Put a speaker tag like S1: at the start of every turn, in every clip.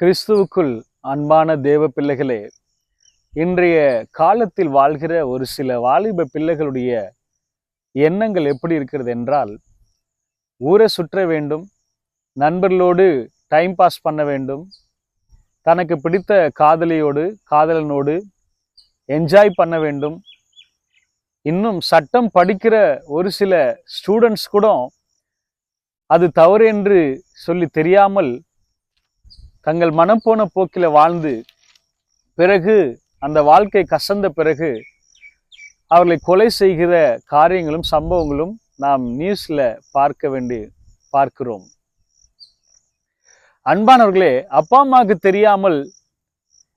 S1: கிறிஸ்துவுக்குள் அன்பான தேவ பிள்ளைகளே இன்றைய காலத்தில் வாழ்கிற ஒரு சில வாலிப பிள்ளைகளுடைய எண்ணங்கள் எப்படி இருக்கிறது என்றால் ஊரை சுற்ற வேண்டும் நண்பர்களோடு டைம் பாஸ் பண்ண வேண்டும் தனக்கு பிடித்த காதலியோடு காதலனோடு என்ஜாய் பண்ண வேண்டும். இன்னும் சட்டம் படிக்கிற ஒரு சில ஸ்டூடெண்ட்ஸ் கூட அது தவறு என்று சொல்லி தெரியாமல் தங்கள் மனம் போன போக்கில வாழ்ந்து பிறகு அந்த வாழ்க்கை கசந்த பிறகு அவர்களை கொலை செய்கிற காரியங்களும் சம்பவங்களும் நாம் நியூஸ்ல பார்க்க வேண்டி பார்க்கிறோம். அன்பானவர்களே அப்பா அம்மாவுக்கு தெரியாமல்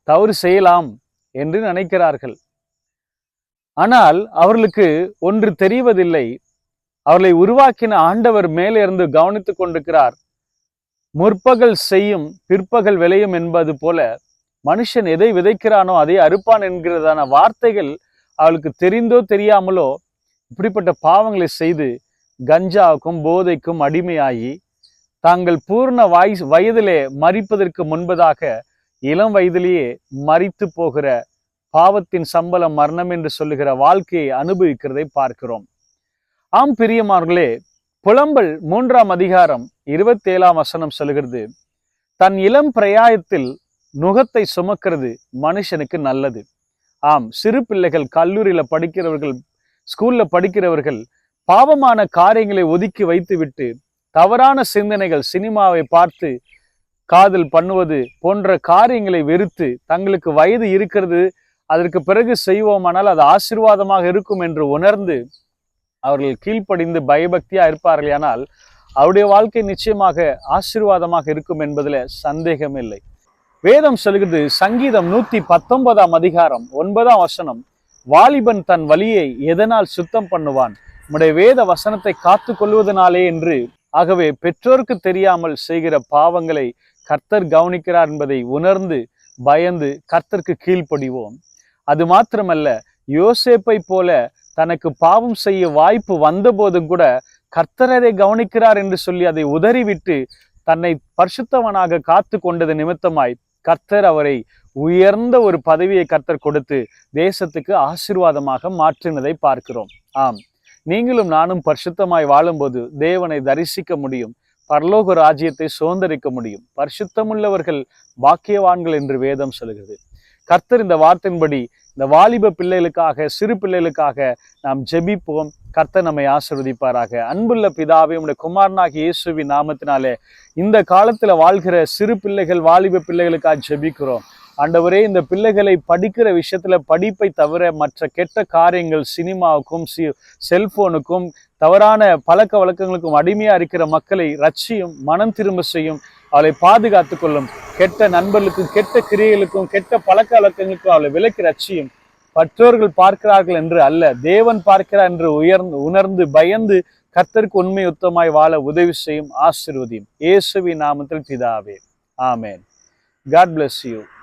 S1: தவறு செய்யலாம் என்று நினைக்கிறார்கள். ஆனால் அவர்களுக்கு ஒன்று தெரிவதில்லை. அவர்களை உருவாக்கின ஆண்டவர் மேலே இருந்து கவனித்துக் கொண்டிருக்கிறார். முற்பகல் செய்யும் பிற்பகல் விளையும் என்பது போல மனுஷன் எதை விதைக்கிறானோ அதை அறுப்பான் என்கிறதான வார்த்தைகள் அவளுக்கு தெரிந்தோ தெரியாமலோ இப்படிப்பட்ட பாவங்களை செய்து கஞ்சாவுக்கும் போதைக்கும் அடிமையாகி தாங்கள் பூர்ண வாய் வயதிலே மறிப்பதற்கு முன்பதாக இளம் வயதிலேயே மறித்து போகிற பாவத்தின் சம்பளம் மரணம் என்று சொல்லுகிற வாழ்க்கையை அனுபவிக்கிறதை பார்க்கிறோம். ஆம் பிரியமார்களே புலம்பல் மூன்றாம் அதிகாரம் இருபத்தேழாம் வசனம் சொல்லுகிறது தன் இளம் பிரயாயத்தில் நுகத்தை சுமக்கிறது மனுஷனுக்கு நல்லது. ஆம் சிறு பிள்ளைகள் கல்லூரியில படிக்கிறவர்கள் ஸ்கூல்ல படிக்கிறவர்கள் பாவமான காரியங்களை ஒதுக்கி வைத்துவிட்டு தவறான சிந்தனைகள் சினிமாவை பார்த்து காதல் பண்ணுவது போன்ற காரியங்களை வெறுத்து தங்களுக்கு வயது இருக்கிறது அதற்கு பிறகு செய்வோமானால் அது ஆசீர்வாதமாக இருக்கும் என்று உணர்ந்து அவர்கள் கீழ்ப்படிந்து பயபக்தியா இருப்பார்கள் ஆனால் அவருடைய வாழ்க்கை நிச்சயமாக ஆசீர்வாதமாக இருக்கும் என்பதில் சந்தேகம் இல்லை வேதம் சொல்கிறது சங்கீதம் நூத்தி பத்தொன்பதாம் அதிகாரம் ஒன்பதாம் வசனம் வாலிபன் தன் வழியை எதனால் சுத்தம் பண்ணுவான்? நம்முடைய வேத வசனத்தை காத்து கொள்வதனாலே என்று ஆகவே பெற்றோருக்கு தெரியாமல் செய்கிற பாவங்களை கர்த்தர் கவனிக்கிறார் என்பதை உணர்ந்து பயந்து கர்த்தருக்கு கீழ்ப்படிவோம். அது மாத்திரமல்ல யோசேப்பை போல தனக்கு பாவம் செய்ய வாய்ப்பு வந்தபோதும் கூட கர்த்தர் அதை கவனிக்கிறார் என்று சொல்லி அதை உதறிவிட்டு தன்னை பரிசுத்தவனாக காத்து கொண்டது நிமித்தமாய் கர்த்தர் அவரை உயர்ந்த ஒரு பதவியை கர்த்தர் கொடுத்து தேசத்துக்கு ஆசீர்வாதமாக மாற்றினதை பார்க்கிறோம். ஆம். நீங்களும் நானும் பரிசுத்தமாய் வாழும்போது தேவனை தரிசிக்க முடியும். பரலோக ராஜ்யத்தை சுதந்திரிக்க முடியும். பரிசுத்தமுள்ளவர்கள் பாக்கியவான்கள் என்று வேதம் சொல்கிறது. கர்த்தர் இந்த வார்த்தையின்படி இந்த வாலிப பிள்ளைகளுக்காக சிறு பிள்ளைகளுக்காக நாம் ஜெபிப்போம். கர்த்த நம்மை ஆசிர்வதிப்பாராக. அன்புள்ள பிதாவே உடைய குமாரனாகி இயேசுவின் நாமத்தினாலே இந்த காலத்துல வாழ்கிற சிறு பிள்ளைகள் வாலிப பிள்ளைகளுக்காக ஜெபிக்கிறோம். ஆண்டவரே இந்த பிள்ளைகளை படிக்கிற விஷயத்துல படிப்பை தவிர மற்ற கெட்ட காரியங்கள் சினிமாவுக்கும் சி செல்போனுக்கும் தவறான பழக்க வழக்கங்களுக்கும் அடிமையா இருக்கிற மக்களை ரட்சியும் மனம் திரும்ப செய்யும். அவளை பாதுகாத்து கொள்ளும். கெட்ட நண்பர்களுக்கும் கெட்ட கிரியைகளுக்கும் கெட்ட பழக்க வழக்கங்களுக்கும் அவளை விலக்கி ரட்சியும். பெற்றோர்கள் பார்க்கிறார்கள் என்று அல்ல தேவன் பார்க்கிறார் என்று உயர்ந்து உணர்ந்து பயந்து கர்த்தருக்கு உண்மை உத்தமாய் வாழ உதவி செய்யும் ஆசிர்வதியும். இயேசுவி நாமத்தில் பிதாவே. ஆமேன். God bless you